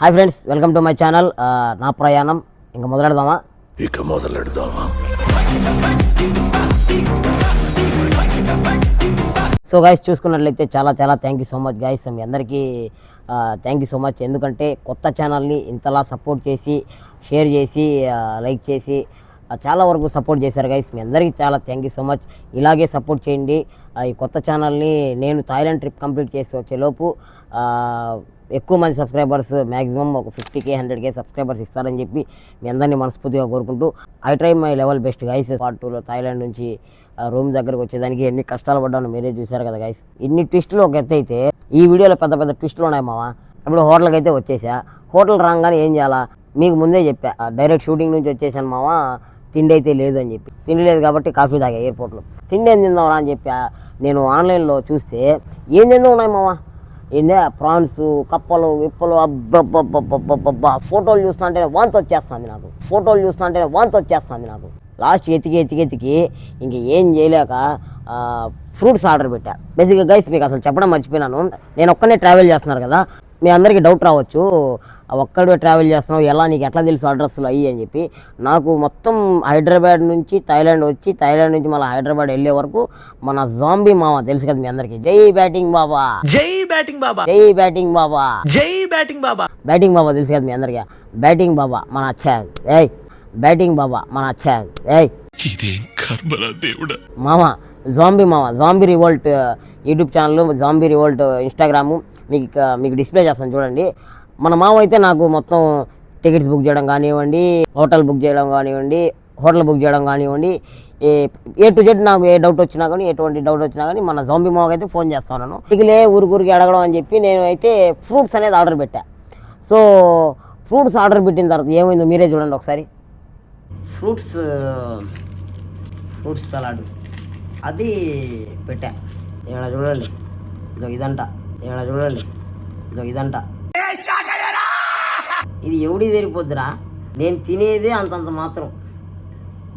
Hi friends welcome to my channel. నా ప్రయాణం. ఇంకా మొదలెడదామా? ఇక మొదలెడదామా? సో గైస్ చూసుకున్నట్లయితే చాలా చాలా thank you so much guys మీ అందరికీ థ్యాంక్ యూ సో మచ్ ఎందుకంటే కొత్త ఛానల్ని ఇంతలా సపోర్ట్ చేసి షేర్ చేసి లైక్ చేసి చాలా వరకు సపోర్ట్ చేశారు గైస్ మీ అందరికీ చాలా థ్యాంక్ యూ సో మచ్ ఇలాగే సపోర్ట్ చేయండి. ఈ కొత్త ఛానల్ని నేను థాయిలాండ్ ట్రిప్ కంప్లీట్ చేసి వచ్చేలోపు ఎక్కువ మంది సబ్స్క్రైబర్స్ మ్యాక్సిమం ఒక fifty K hundred K subscribers ఇస్తారని చెప్పి మీ అందరినీ మనస్ఫూర్తిగా కోరుకుంటూ I try my level best guys part టూలో థాయిలాండ్ నుంచి రూమ్ దగ్గరకు వచ్చేదానికి ఎన్ని కష్టాలు పడ్డాను మీరే చూశారు కదా గైస్ ఇన్ని ట్విస్టులు ఒక ఎత్తు అయితే ఈ వీడియోలో పెద్ద పెద్ద ట్విస్టులు ఉన్నాయి మావా. ఇప్పుడు హోటల్కి అయితే వచ్చేసా. హోటల్ రాగానే ఏం చేయాలా? మీకు ముందే చెప్పా. డైరెక్ట్ షూటింగ్ నుంచి వచ్చేసాను మావా. తిండి అయితే లేదు అని చెప్పి. తిండి లేదు కాబట్టి కాఫీ తాగా ఎయిర్పోర్ట్లో తిండి ఏం తిందాంరా అని చెప్పా. నేను ఆన్లైన్లో చూస్తే ఏం తిందా ఉన్నాయి మావా? ఏందే ప్రాన్స్ కప్పలు విప్పలు అబ్బబ్బబ్బబ్బబ్బబ్బా ఫోటోలు చూస్తుంటే వాంతి వచ్చేస్తుంది నాకు. ఫోటోలు చూస్తుంటే వాంతి వచ్చేస్తుంది నాకు. లాస్ట్ ఎతికి ఎతికి ఎతికి ఇంక ఏం చేయలేక ఫ్రూట్స్ ఆర్డర్ పెట్టా. బేసిక్గా గైస్ మీకు అసలు చెప్పడం మర్చిపోయినాను. నేను ఒక్కనే ట్రావెల్ చేస్తున్నారు కదా. మీ అందరికీ డౌట్ రావచ్చు. ఒక్కడే ట్రావెల్ చేస్తున్నావు ఎలా నీకు ఎట్లా తెలుసు అడ్రస్లు అయ్యి అని చెప్పి నాకు మొత్తం హైదరాబాద్ నుంచి థాయిలాండ్ వచ్చి థాయిలాండ్ నుంచి మళ్ళీ హైదరాబాద్ వెళ్ళే వరకు మన జాంబీ మామ తెలుసు కదా మీ అందరికీ. జై బ్యాటింగ్ బాబా. జై బ్యాటింగ్ బాబా. జై బ్యాటింగ్ బాబా. జై బ్యాటింగ్ బాబా. బ్యాటింగ్ బాబా తెలుసు కదా మీ అందరికీ. బ్యాటింగ్ బాబా మన అచ్చా ఏయ్ బ్యాటింగ్ బాబా మన అచ్చా ఏయ్. ఇదేం కర్మరా దేవుడా? మామ జాంబీ మామ zombie revolt YouTube channel zombie revolt Instagram మీకు మీకు డిస్ప్లే చేస్తాను చూడండి. మన మామ అయితే నాకు మొత్తం టికెట్స్ బుక్ చేయడం కానివ్వండి హోటల్ బుక్ చేయడం కానివ్వండి హోటల్ బుక్ చేయడం కానివ్వండి ఏ టు జెడ్ నాకు ఏ డౌట్ వచ్చినా కానీ ఎటువంటి డౌట్ వచ్చినా కానీ మన జాంబీ మామకి అయితే ఫోన్ చేస్తాను ఇకలే ఊరికి అడగడం అని చెప్పి నేను అయితే ఫ్రూట్స్ అనేది ఆర్డర్ పెట్టా. సో ఫ్రూట్స్ ఆర్డర్ పెట్టిన తర్వాత ఏమైందో మీరే చూడండి ఒకసారి. ఫ్రూట్స్ ఫ్రూట్స్ సలాడ్ అది పెట్టా. ఇక్కడ చూడండి. ఇదో ఇదంట. ఇక్కడ చూడండి. ఇదో ఇదంట. ఇది ఎవడి సరిపోద్దురా? నేను తినేదే అంతంత మాత్రం.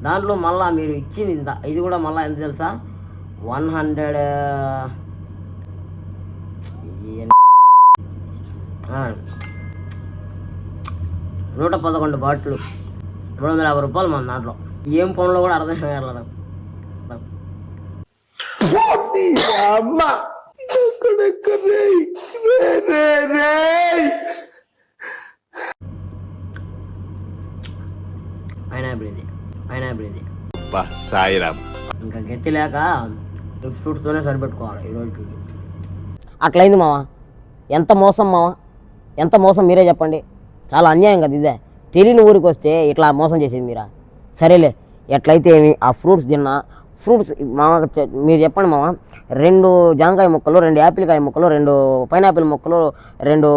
దాంట్లో మళ్ళా మీరు ఇచ్చింది ఇంత. ఇది కూడా మళ్ళీ ఎంత తెలుసా? వన్ హండ్రెడ్ నూట పదకొండు బాటిల్. మూడు వందల యాభై రూపాయలు మన దాంట్లో. ఏం పనులు కూడా అర్థం కాదు నాకు. పైనాపిల్ ఇది పైనాపిల్ ఇది సాయిరామ్. ఇంకా లేక ఫ్రూట్స్తోనే సరిపెట్టుకోవాలి ఈరోజు అట్లయింది మామ ఎంత మోసం మామ ఎంత మోసం మీరే చెప్పండి. చాలా అన్యాయం కదా ఇదే. తెలియని ఊరికి వస్తే ఇట్లా మోసం చేసేది మీరా? సరేలే ఎట్లయితే ఏమి ఆ ఫ్రూట్స్ తిన్నా ఫ్రూట్స్ మామ మీరు చెప్పండి మామ రెండు జాంకాయ ముక్కలు రెండు యాపిల్కాయ ముక్కలు రెండు పైనాపిల్ ముక్కలు రెండు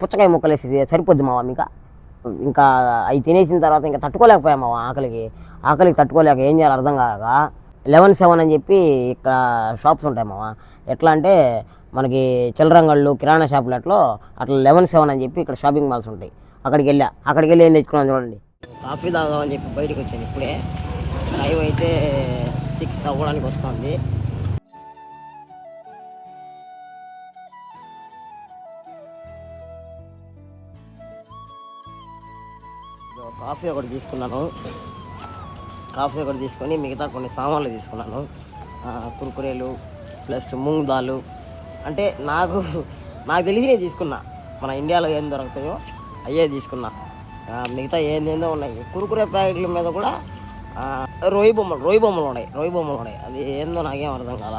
పుచ్చకాయ ముక్కలు వేసి సరిపోద్ది మామ మీకు? ఇంకా అవి తినేసిన తర్వాత ఇంకా తట్టుకోలేకపోయాం ఆకలికి. ఆకలికి తట్టుకోలేక ఏం చేయాలి అర్థం కాక లెవెన్ సెవెన్ అని చెప్పి ఇక్కడ షాప్స్ ఉంటాయి మామ ఎట్లా అంటే మనకి చిల్లరంగళ్ళు కిరాణా షాపులు అట్లా అట్లా లెవెన్ సెవెన్ అని చెప్పి ఇక్కడ షాపింగ్ మాల్స్ ఉంటాయి. అక్కడికి వెళ్ళా. అక్కడికి వెళ్ళి ఏం తెచ్చుకున్నాను చూడండి. కాఫీ తాగుదామని చెప్పి బయటకు వచ్చాను ఇప్పుడే. టైం అయితే సిక్స్ అవ్వడానికి వస్తుంది. కాఫీ ఒకటి తీసుకున్నాను. కాఫీ ఒకటి తీసుకొని మిగతా కొన్ని సామాన్లు తీసుకున్నాను. కురుకురేలు కుర్కురేలు ప్లస్ మూంగ్ దాలు అంటే నాకు నాకు తెలిసి నేను తీసుకున్నా. మన ఇండియాలో ఏం దొరుకుతాయో అయ్యే తీసుకున్నా. మిగతా ఏందేందో ఉన్నాయి. కురుకురే ప్యాకెట్ల మీద కూడా రోయి బొమ్మలు రోయి బొమ్మలు ఉన్నాయి. రోయి బొమ్మలు ఉన్నాయి. అది ఏందో నాకేం అర్థం కాల.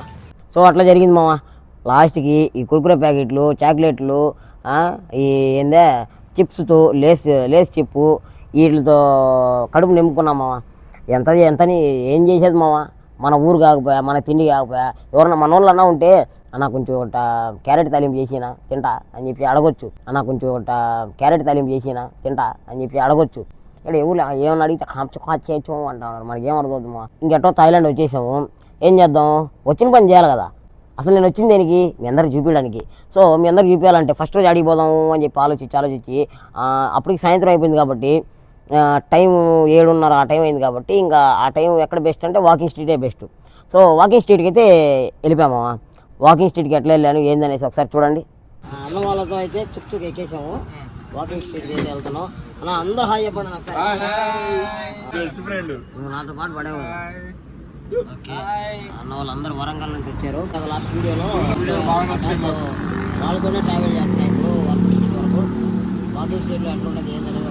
సో అట్లా జరిగింది మామ లాస్ట్కి ఈ కురుకురే ప్యాకెట్లు చాక్లెట్లు ఈ ఏందే చిప్స్తో లేస్ లేస్ చిప్పు వీటితో కడుపు నింపుకున్నాం మామ ఎంత ఎంతని ఏం చేసేది మామ మన ఊరు కాకపోయా మన తిండి కాకపోయా? ఎవరన్నా మన వాళ్ళు అన్నా ఉంటే అన్న కొంచెం ఒకట క్యారెట్ తాలింపు చేసినా తింటా అని చెప్పి అడగొచ్చు. అన్న కొంచెం ఒకట క్యారెట్ తాలింపు చేసినా తింటా అని చెప్పి అడగొచ్చు. ఇక్కడ ఎవరు ఏమన్నా అడిగితే కాచు కాచేయచ్చు అంటున్నారు. మనకి ఏమర్థం మా ఇంకెటో థాయిలాండ్ వచ్చేసాము. ఏం చేద్దాం? వచ్చిన పని చేయాలి కదా. అసలు నేను వచ్చింది దేనికి? మీ అందరికి చూపించడానికి. సో మీ అందరికి చూపించాలంటే ఫస్ట్ రోజు అడిగిపోదాము అని చెప్పి ఆలోచించి ఆలోచించి అప్పటికి సాయంత్రం అయిపోయింది కాబట్టి టైం ఏడున్నర ఆ టైం అయింది కాబట్టి ఇంకా ఆ టైం ఎక్కడ బెస్ట్ అంటే వాకింగ్ స్ట్రీటే బెస్ట్. సో వాకింగ్ స్ట్రీట్కి అయితే వెళ్ళిపోయామా? వాకింగ్ స్ట్రీట్కి ఎట్లా వెళ్ళాను ఏందనేసి ఒకసారి చూడండి. అన్న వాళ్ళతో అయితే చుక్ చుక్ ఎక్కేసాము. వాకింగ్ స్ట్రీట్ అయితే వెళ్తున్నాం. అన్న అందరూ హాయ్ చెప్పండి నాకు నువ్వు నాతో పాటు పడేవాడు ఓకే. అన్న వాళ్ళందరూ వరంగల్ నుంచి వచ్చారు. కదా లాస్ట్ వీడియోలో వాళ్ళతోనే ట్రావెల్ చేస్తున్నాయి ఇప్పుడు వాకింగ్ స్ట్రీట్ వరకు. వాకింగ్ స్ట్రీట్లో ఎట్లా ఉంటుంది ఏంటనేది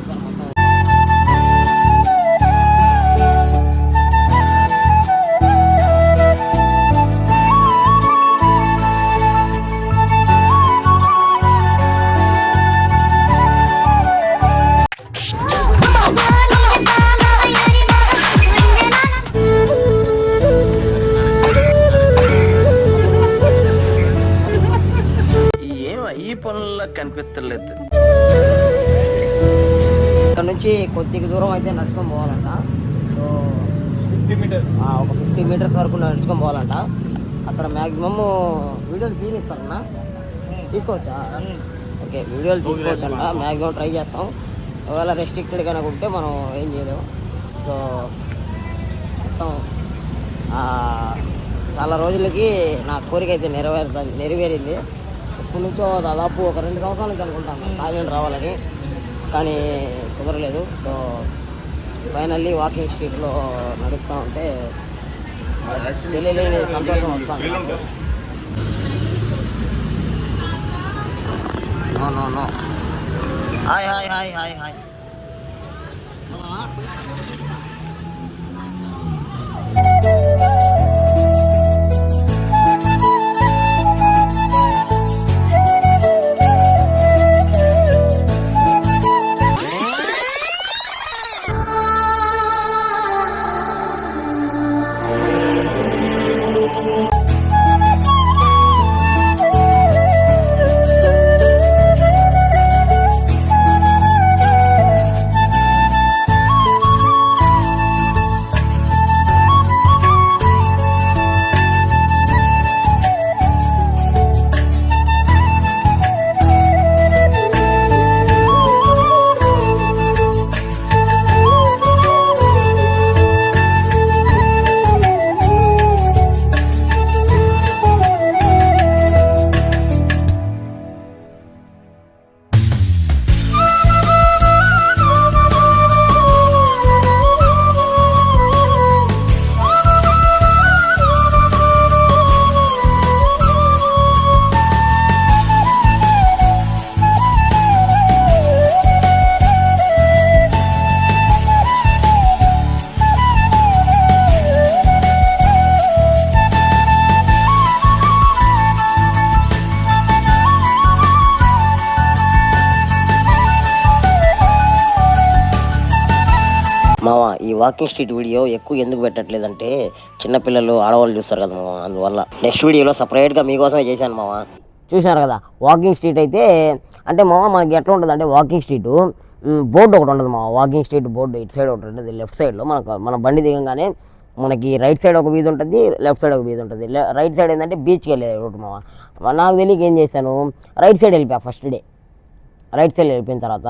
కొద్దిగా దూరం అయితే నడుచుకొని పోవాలంట. సో ఆ, ఒక ఫిఫ్టీ మీటర్స్ వరకు నడుచుకొని పోవాలంట. అక్కడ మ్యాక్సిమమ్ వీడియోలు తీనిస్తారన్నా తీసుకోవచ్చా? ఓకే వీడియోలు తీసుకోవచ్చంట. మ్యాక్సిమం ట్రై చేస్తాం. ఒకవేళ రెస్ట్రిక్టెడ్ కనుక ఉంటే మనం ఏం చేయలేము సో మొత్తం చాలా రోజులకి నా కోరిక అయితే నెరవేరుతా నెరవేరింది. ఇప్పటి నుంచో దాదాపు ఒక రెండు సంవత్సరాల నుంచి అనుకుంటాను. థాయిలాండ్ రావాలని. కానీ కుదరలేదు. సో ఫైనల్లీ వాకింగ్ స్ట్రీట్లో నడుస్తూ ఉంటే తెలియలేని సంతోషం వస్తాను no no no. Hi hi hi hi hi. మావా ఈ వాకింగ్ స్ట్రీట్ వీడియో ఎక్కువ ఎందుకు పెట్టట్లేదంటే చిన్నపిల్లలు ఆడవాళ్ళు చూస్తారు కదా మావా అందువల్ల. నెక్స్ట్ వీడియోలో సపరేట్గా మీకోసమే చేశాను మావా. చూశారు కదా వాకింగ్ స్ట్రీట్ అయితే అంటే మావా మనకి ఎట్లా ఉంటుంది అంటే వాకింగ్ స్ట్రీట్ బోర్డు ఒకటి ఉంటుంది మావా వాకింగ్ స్ట్రీట్ బోర్డు ఇటు సైడ్ ఒకటి ఉంటుంది లెఫ్ట్ సైడ్లో మనకు మన బండి దిగంగానే మనకి రైట్ సైడ్ ఒక వీధి ఉంటుంది లెఫ్ట్ సైడ్ ఒక వీధి ఉంటుంది. రైట్ సైడ్ ఏంటంటే బీచ్కి వెళ్ళే రూట్ మావా. నాకు తెలియక ఏం చేశాను రైట్ సైడ్ వెళ్ళిపోయా ఫస్ట్ డే రైట్ సైడ్ వెళ్ళిపోయిన తర్వాత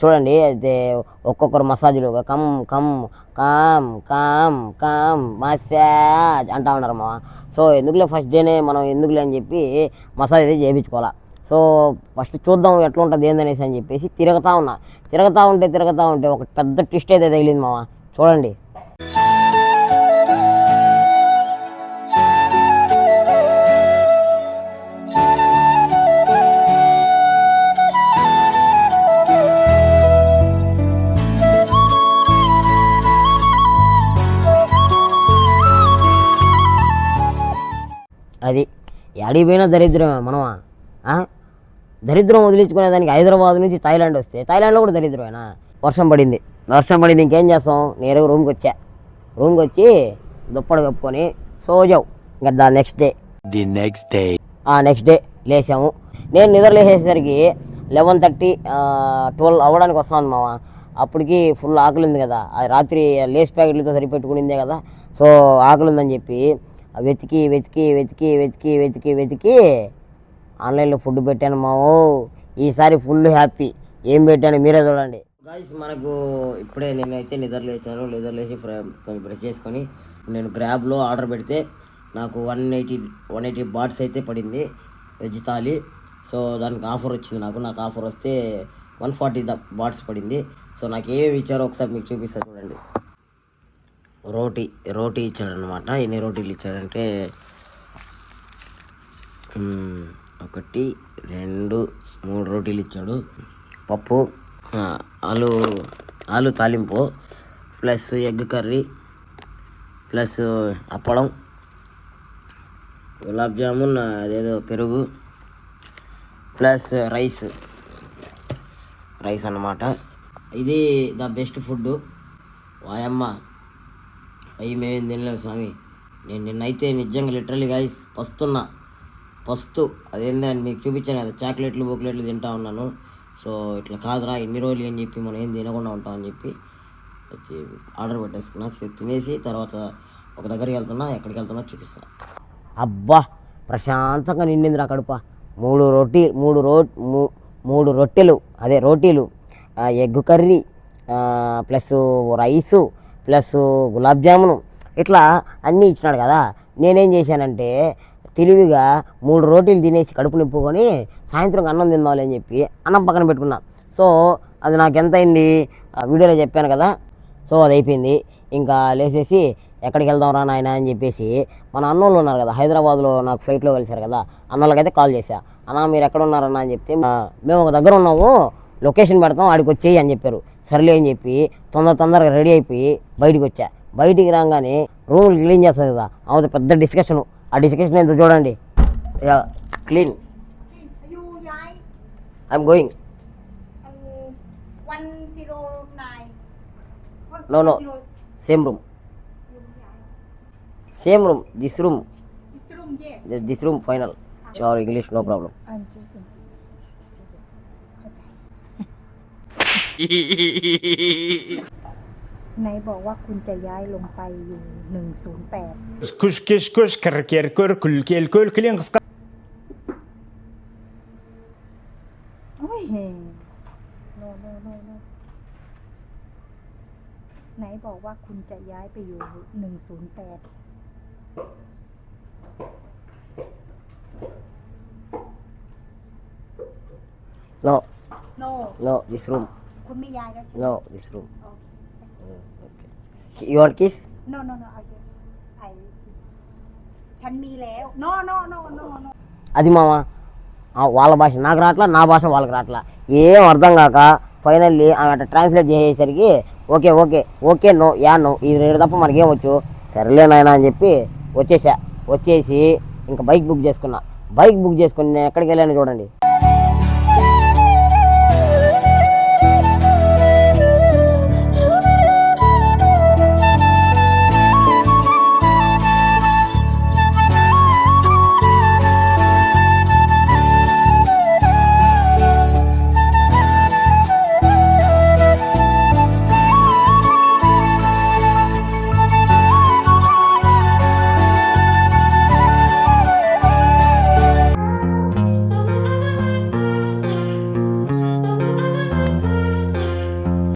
చూడండి అయితే ఒక్కొక్కరు మసాజులు come come come come come massage అంటా ఉన్నారు మా సో ఎందుకులే ఫస్ట్ డేనే మనం ఎందుకులే అని చెప్పి మసాజ్ అయితే చేయించుకోవాలా సో ఫస్ట్ చూద్దాం ఎట్లా ఉంటుంది ఏందనేసి అని చెప్పేసి తిరగతా ఉన్నా. తిరగతా ఉంటే తిరగతా ఉంటే ఒక పెద్ద ట్విస్ట్ అయితే తగిలింది మామ. చూడండి. ఎడికి పోయినా దరిద్రమే మనమా? దరిద్రం వదిలించుకునే దానికి హైదరాబాద్ నుంచి థాయిలాండ్ వస్తే థాయిలాండ్లో కూడా దరిద్రమేనా? వర్షం పడింది. వర్షం పడింది ఇంకేం చేస్తాం? నేరుగా రూమ్కి వచ్చా. రూమ్కి వచ్చి దుప్పటి కప్పుకొని సోజావు. ఇంకా the next day the next day ఆ నెక్స్ట్ డే లేచాము. నేను నిద్ర లేచేసరికి లెవెన్ థర్టీ ట్వెల్వ్ అవ్వడానికి వస్తున్నాను మామ అప్పటికి ఫుల్ ఆకలి ఉంది కదా. అది రాత్రి లేస్ ప్యాకెట్లతో సరిపెట్టుకునిందే కదా. సో ఆకలి ఉందని చెప్పి వెతికి వెతికి వెతికి వెతికి వెతికి వెతికి ఆన్లైన్లో ఫుడ్ పెట్టాను మావు. ఈసారి ఫుల్ హ్యాపీ. ఏం పెట్టాను మీరే చూడండి. గాయస్ మనకు ఇప్పుడే నేనైతే నిద్ర లేచాను. నిద్ర లేచి కొంచెం బ్రష్ చేసుకొని నేను గ్రాబ్లో ఆర్డర్ పెడితే నాకు one eighty one eighty bahts అయితే పడింది వెజ్ థాలి సో దానికి ఆఫర్ వచ్చింది నాకు. నాకు ఆఫర్ వస్తే వన్ ఫార్టీ ద బాట్స్ పడింది. సో నాకు ఏమేమి ఇచ్చారో ఒకసారి మీకు చూపిస్తాను చూడండి. రోటీ రోటీ ఇచ్చాడనమాట ఎన్ని రోటీలు ఇచ్చాడంటే ఒకటి రెండు మూడు రోటీలు ఇచ్చాడు. పప్పు ఆలు ఆలు తాలింపు ప్లస్ ఎగ్ కర్రీ ప్లస్ అప్పడం గులాబ్ జామున్ అదేదో పెరుగు ప్లస్ రైస్ రైస్ అన్నమాట. ఇది ద బెస్ట్ ఫుడ్ వాయమ్మ. అవి మేమేం తినలేము స్వామి. నేను నిన్నైతే నిజంగా లిటరలీ గైస్ పస్తున్నా. పస్తు. అదేందని మీకు చూపించాను కదా చాక్లెట్లు బుక్లెట్లు తింటా ఉన్నాను. సో ఇట్లా కాదురా ఇన్ని రోజులు అని చెప్పి మనం ఏం తినకుండా ఉంటామని చెప్పి వచ్చి ఆర్డర్ పెట్టేసుకున్నా. తినేసి తర్వాత ఒక దగ్గరికి వెళ్తున్నా ఎక్కడికి వెళ్తున్నా చూపిస్తా. అబ్బా ప్రశాంతంగా నిండింది రా కడుప. మూడు రొట్టి మూడు రో మూ- మూడు రొట్టెలు అదే రోటీలు egg curry plus rice plus gulab jamun. ఇట్లా అన్నీ ఇచ్చినాడు కదా. నేనేం చేశానంటే తెలివిగా మూడు రోటీలు తినేసి కడుపు నింపుకొని సాయంత్రం అన్నం తిందామని అని చెప్పి అన్నం పక్కన పెట్టుకున్నా. సో అది నాకు ఎంత అయింది వీడియోలో చెప్పాను కదా. సో అది అయిపోయింది. ఇంకా లేసేసి ఎక్కడికి వెళ్దాం రా నాయన అని చెప్పేసి మన అన్నోళ్ళు ఉన్నారు కదా హైదరాబాద్లో నాకు ఫ్లైట్లో కలిశారు కదా అన్నోళ్ళకైతే కాల్ చేశా. అన్న మీరు ఎక్కడ ఉన్నారన్నా? అని చెప్తే మేము ఒక దగ్గర ఉన్నాము లొకేషన్ పెడతాం ఆడికి వచ్చేయి అని చెప్పారు. సర్లే అని చెప్పి తొందర తొందరగా రెడీ అయిపోయి బయటికి వచ్చా. బయటికి రాగానే రూమ్ క్లీన్ చేస్తుంది కదా ఆమె పెద్ద డిస్కషను. ఆ డిస్కషన్ ఎంత చూడండి. Clean. I'm going. No no. Same room. Same room. This room. This room final. English no problem. นายบอกว่าคุณจะย้ายลงไปอยู่ 108 Kuş keş kuş kır ker kör kül kel kül kilin kıska โอ้ยเฮ้โนโนโนโนไหนบอกว่าคุณจะย้ายไปอยู่ 108 No, no, no, this room. แปด no โน no this room คุณไม่ย้ายแล้วใช่ไหม no this room โอเค your కిస్โนโนโนเอาเยอะไอฉันมีแล้วโนโนโนโนโน అది మామ ఆ, వాళ్ళ భాష నాకు రావట్లా నా భాష వాళ్ళకి రావట్లా ఏం అర్థం కాక ఫైనల్లీ ఆమె అట్లా ట్రాన్స్లేట్ చేసేసరికి okay okay okay no yeah no ఇది రెండు తప్ప మనకేం వచ్చు సరేలే నాయనా అని చెప్పి వచ్చేసా వచ్చేసి ఇంకా బైక్ బుక్ చేసుకున్నా బైక్ బుక్ చేసుకుని నేను ఎక్కడికి వెళ్ళాను చూడండి